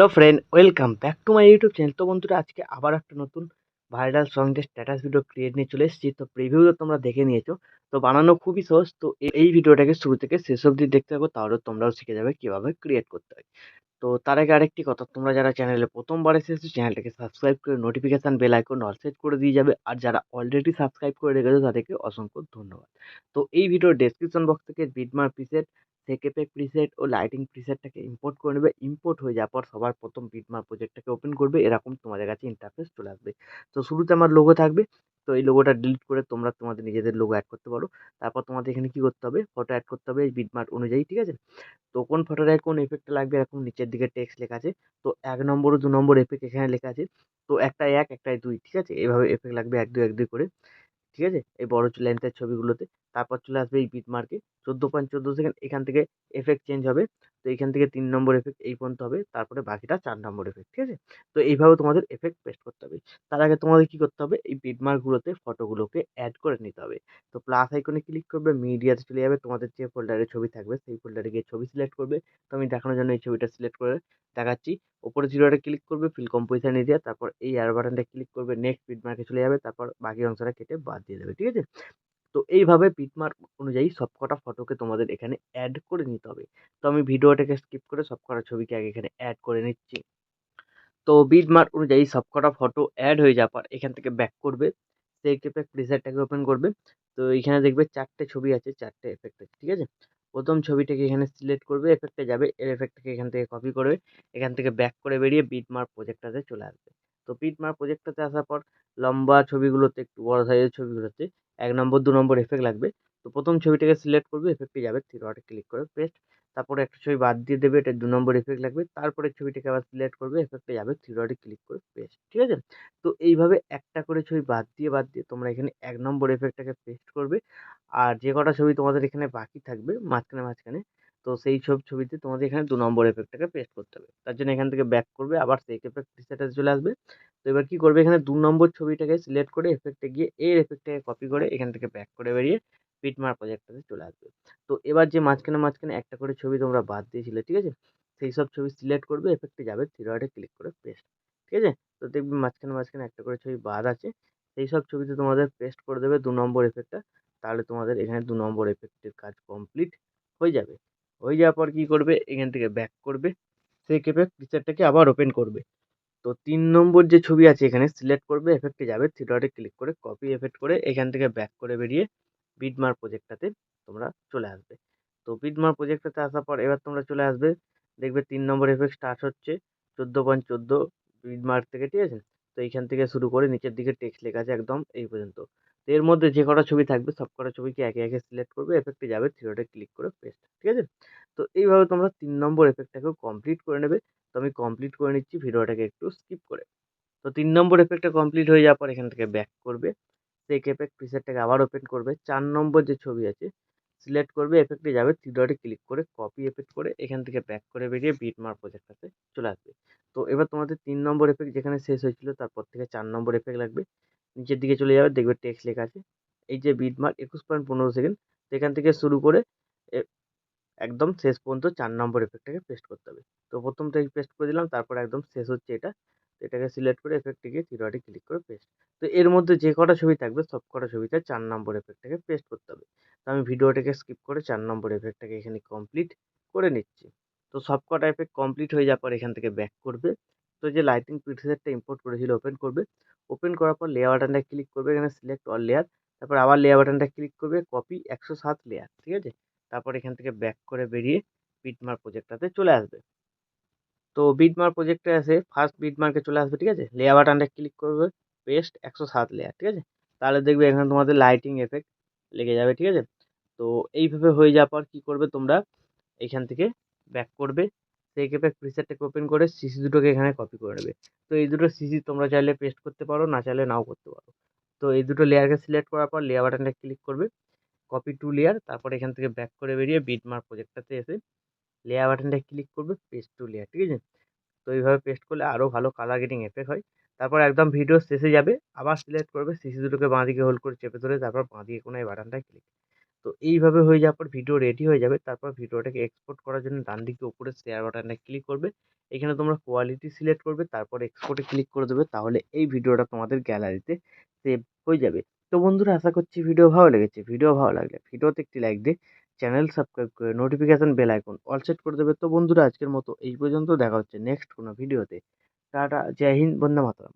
Hello friend welcome back to my YouTube channel তো বন্ধুরা, আজকে আবার একটা নতুন ভাইরাল সঙ্গের স্ট্যাটাস ভিডিও ক্রিয়েট নিয়ে চলে এসেছি। তো প্রিভিউ তো তোমরা দেখে নিয়েছো। তো বানানো খুবই সহজ। তো এই ভিডিওটাকে শুরু থেকে শেষ অবধি দেখতে থাকো, তাহলে তোমরাও শিখে যাবে কীভাবে ক্রিয়েট করতে হয়। তো তার আগে আরেকটি কথা, তোমরা যারা চ্যানেলে প্রথমবার এসেছ চ্যানেলটাকে সাবস্ক্রাইব করে notification bell icon all set করে দিয়ে যাবে। আর যারা অলরেডি সাবস্ক্রাইব করে রেখেছো, তাদেরকে অসংখ্য ধন্যবাদ। তো এই ভিডিওর ডেসক্রিপশন বক্স থেকে বিটমার প্রিসেট সেকেপে প্রিসেট ও লাইটিং প্রিসেটটাকে ইম্পোর্ট করে নেবে। ইম্পোর্ট হয়ে যাওয়ার পর সবার প্রথম বিটমার প্রজেক্টটাকে ওপেন করবে। এরকম তোমাদের কাছে ইন্টারফেস চলে আসবে। তো শুরুতে আমার লোগো থাকবে। তো এই লোগোটা ডিলিট করে তোমরা তোমাদের নিজেদের লোগো অ্যাড করতে পারো। তারপর তোমাদের এখানে কী করতে হবে? ফটো অ্যাড করতে হবে এই বিটমার্ক অনুযায়ী, ঠিক আছে? তো কোন ফটোটায় কোন এফেক্টটা লাগবে? এরকম নিচের দিকে টেক্সট লেখা আছে। তো এক নম্বর ও দু নম্বর এফেক্ট এখানে লেখা আছে। তো একটায় এক একটাই দুই, ঠিক আছে? এভাবে এফেক্ট লাগবে এক, দুই এক, দুই করে, ঠিক আছে? এই বড় লেন্থের ছবিগুলোতে। তারপর চলে আসবে এই বিট মার্কে চোদ্দ পয়েন্ট চোদ্দ সেকেন্ড এখান থেকে এফেক্ট চেঞ্জ হবে। তো এখান থেকে তিন নম্বর এফেক্ট এই পর্যন্ত হবে। তারপরে বাকিটা চার নম্বর এফেক্ট ঠিক আছে? তো এইভাবে তোমাদের এফেক্ট পেস্ট করতে হবে। তার আগে তোমাদের কি করতে হবে? এই বিট মার্কগুলোতে ফটোগুলোকে অ্যাড করে নিতে হবে। তো প্লাস আইকনে ক্লিক করবে মিডিয়াতে চলে যাবে। তোমাদের যে ফোল্ডারে ছবি থাকবে, সেই ফোল্ডারে গিয়ে ছবি সিলেক্ট করবে। তো আমি দেখানোর জন্য এই ছবিটা সিলেক্ট করে দেখাচ্ছি। ওপরে জিরোটা ক্লিক করবে ফিল কম্পোজিশন এরিয়া তারপর এই আর বাটনটা ক্লিক করবে। নেক্সট বিট মার্কে চলে যাবে, তারপর বাকি অংশটা কেটে বাদ দিয়ে দেবে, ঠিক আছে? তো এইভাবে বিটমার্ক অনুযায়ী সবকটা ফটোকে তোমাদের এখানে অ্যাড করে নিতে হবে। তো আমি ভিডিওটাকে স্কিপ করে সবকটা ছবিকে আগে এখানে অ্যাড করে নিচ্ছি। তো বিটমার্ক অনুযায়ী সবকটা ফটো অ্যাড হয়ে যাওয়ার পর এখান থেকে ব্যাক করবে। সেই এফেক্ট প্রিসেটটাকে ওপেন করবে। তো এখানে দেখবে চারটে ছবি আছে, চারটে এফেক্ট আছে, ঠিক আছে? প্রথম ছবিটাকে এখানে সিলেক্ট করবে এফেক্টে যাবে, এর এফেক্টটাকে এখান থেকে কপি করবে, এখান থেকে ব্যাক করে বেরিয়ে বিটমার্ক প্রজেক্টটাতে চলে আসবে। তো বিটমার্ক প্রজেক্টটাতে আসার পর লম্বা ছবিগুলোতে একটু বড় সাইজের ছবিগুলোতে এক নম্বর দু নম্বর এফেক্ট লাগবে। তো প্রথম ছবিটাকে সিলেক্ট করবে এফেক্টে যাবে থ্রি ডটে ক্লিক করে পেস্ট তারপরে একটা ছবি বাদ দিয়ে দেবে, এটা দু নম্বর এফেক্ট লাগবে তারপরে ছবিটাকে আবার সিলেক্ট করবে এফেক্টে যাবে থ্রি ডটে ক্লিক করে পেস্ট ঠিক আছে? তো এইভাবে একটা করে ছবি বাদ দিয়ে বাদ দিয়ে তোমরা এখানে এক নম্বর এফেক্টটাকে পেস্ট করবে, আর যে কটা ছবি তোমাদের এখানে বাকি থাকবে, মাঝখানে মাঝখানে তো সেই সব ছবিতে তোমাদের এখানে দু নম্বর এফেক্টটাকে পেস্ট করতে হবে। তার জন্য এখান থেকে ব্যাক করবে, আবার সেই এফেক্ট প্রিসেটে চলে আসবে। তো এবার কি করবে? এখানে দু নম্বর ছবিটাকে সিলেক্ট করে এফেক্টে গিয়ে এর এফেক্টটাকে কপি করে এখান থেকে ব্যাক করে বেরিয়ে পিটমার প্রজেক্টটাতে চলে আসবে। তো এবার যে মাঝখানে মাঝখানে একটা করে ছবি তোমরা বাদ দিয়েছিলে, ঠিক আছে? সেই সব ছবি সিলেক্ট করবে এফেক্টে যাবে থ্রি ডটে ক্লিক করে পেস্ট ঠিক আছে? তো দেখবে মাঝখানে মাঝখানে একটা করে ছবি বাদ আছে। সেই সব ছবিতে তোমাদের পেস্ট করে দেবে দু নম্বর এফেক্টটা তাহলে তোমাদের এখানে দু নম্বর এফেক্টের কাজ কমপ্লিট হয়ে যাবে। হয়ে যাওয়ার পর কী করবে? এখান থেকে ব্যাক করবে। সেই এফেক্ট পিকচারটাকে আবার ওপেন করবে। তো তিন নম্বর যে ছবি আছে এখানে সিলেক্ট করবে এফেক্টে যাবে থ্রি ডটে ক্লিক করে কপি এফেক্ট করে এখান থেকে ব্যাক করে বেরিয়ে বিটমার প্রজেক্টটাতে তোমরা চলে আসবে। তো বিটমার প্রজেক্টটাতে আসার পর এবার তোমরা চলে আসবে। দেখবে তিন নম্বর এফেক্ট স্টার্ট হচ্ছে। চোদ্দ পয়েন্ট চোদ্দ বিটমার্ক থেকে, ঠিক আছে? তো এইখান থেকে শুরু করে নিচের দিকে টেক্সট লেখা আছে একদম এই পর্যন্ত। তো এর মধ্যে যে কটা ছবি থাকবে, সব কটা ছবিকে একে একে সিলেক্ট করবে এফেক্টে যাবে থ্রি ক্লিক করে পেস্ট ঠিক আছে? তো এইভাবে তোমরা তিন নম্বর এফেক্টটাকেও কমপ্লিট করে নেবে। তো আমি কমপ্লিট করে নিচ্ছি, ভিডিওটাকে একটু স্কিপ করে। তো তিন নম্বর এফেক্টটা কমপ্লিট হয়ে যাওয়ার পর এখান থেকে ব্যাক করবে। সেই এফেক্ট প্রিসেটটাকে আবার ওপেন করবে। চার নম্বর যে ছবি আছে সিলেক্ট করবে এফেক্টে যাবে থ্রি ডটে ক্লিক করে কপি এফেক্ট করে এখান থেকে ব্যাক করে বেরিয়ে বিট বিটমার প্রজেক্টটাতে চলে আসবে। তো এবার তোমাদের তিন নম্বর এফেক্ট যেখানে শেষ হয়েছিল, তারপর থেকে চার নম্বর এফেক্ট লাগবে। নিচের দিকে চলে যাবে, দেখবে টেক্সট লেখা আছে। এই যে বিটমার্ক একুশ পয়েন্ট পনেরো সেকেন্ড সেখান থেকে শুরু করে একদম শেষ পর্যন্ত চার নম্বর এফেক্টটাকে পেস্ট করতে হবে। তো প্রথম থেকে পেস্ট করে দিলাম, তারপর একদম শেষ হচ্ছে এটা। এটাকে সিলেক্ট করে এফেক্টে গিয়ে থ্রি ক্লিক করে পেস্ট তো এর মধ্যে যে কটা ছবি থাকবে, সব কটা ছবিতে চার নম্বর এফেক্টটাকে পেস্ট করতে হবে। তো আমি ভিডিওটাকে স্কিপ করে চার নম্বর এফেক্টটাকে এখানে কমপ্লিট করে নিচ্ছি। তো সব কটা এফেক্ট কমপ্লিট হয়ে যাওয়ার পর এখান থেকে ব্যাক করবে। তো যে লাইটিং প্রিসেটটা ইম্পোর্ট করেছিল ওপেন করবে। ওপেন করার পর লেয়ার বাটনটা ক্লিক করবে, এখানে সিলেক্ট অল লেয়ার তারপর আবার লেয়ার বাটনটা ক্লিক করবে কপি একশো সাত লেয়ার ঠিক আছে? তারপর এখান থেকে ব্যাক করে বেরিয়ে বিটমার প্রজেক্টটাতে চলে আসবে। তো বিটমার প্রজেক্টে আসে ফার্স্ট বিটমার্কে চলে আসবে, ঠিক আছে? লেয়ার বাটনটা ক্লিক করবে পেস্ট একশো সাত লেয়ার ঠিক আছে? তাহলে দেখবে এখানে তোমাদের লাইটিং এফেক্ট লেগে যাবে, ঠিক আছে? তো এইভাবে হয়ে যাওয়ার পর কী করবে তোমরা? এখান থেকে ব্যাক করবে। সেই এফেক্ট প্রিসেটটাকে ওপেন করে সিসি দুটোকে এখানে কপি করে নেবে। তো এই দুটো সিসি তোমরা চাইলে পেস্ট করতে পারো, না চাইলে নাও করতে পারো। তো এই দুটো লেয়ারকে সিলেক্ট করার পর লেয়ার বাটনটা ক্লিক করবে। কপি টু লেয়ার তারপর এখান থেকে ব্যাক করে বেরিয়ে বিটমার্ক প্রজেক্টটাতে এসে লেয়ার বাটনটা ক্লিক করবে পেস্ট টু লেয়ার ঠিক আছে? তো এইভাবে পেস্ট করলে আরও ভালো কালার গেটিং এফেক্ট হয়। তারপর একদম ভিডিও শেষে যাবে, আবার সিলেক্ট করবে সিসি দুটোকে বাঁ দিকে হোল্ড করে চেপে ধরে তারপর বাঁ দিকে কোনো এই বাটনটায় ক্লিক তো এইভাবে হয়ে যাওয়ার পর ভিডিও রেডি হয়ে যাবে। তারপর ভিডিওটাকে এক্সপোর্ট করার জন্য ডান দিকে উপরে শেয়ার বাটনটা ক্লিক করবে। এখানে তোমরা কোয়ালিটি সিলেক্ট করবে, তারপর এক্সপোর্টে ক্লিক করে দেবে। তাহলে এই ভিডিওটা তোমাদের গ্যালারিতে সেভ হয়ে যাবে। তো বন্ধুরা, আশা করছি ভিডিও ভালো লেগেছে। ভিডিও ভালো লাগলে ভিডিওতে একটি লাইক দিয়ে চ্যানেল সাবস্ক্রাইব করে notification bell icon all set করে দেবে। তো বন্ধুরা, আজকের মতো এই পর্যন্ত। দেখা হচ্ছে নেক্সট কোনো ভিডিওতে টাটা, জয় হিন্দ, বন্দে মাতরম।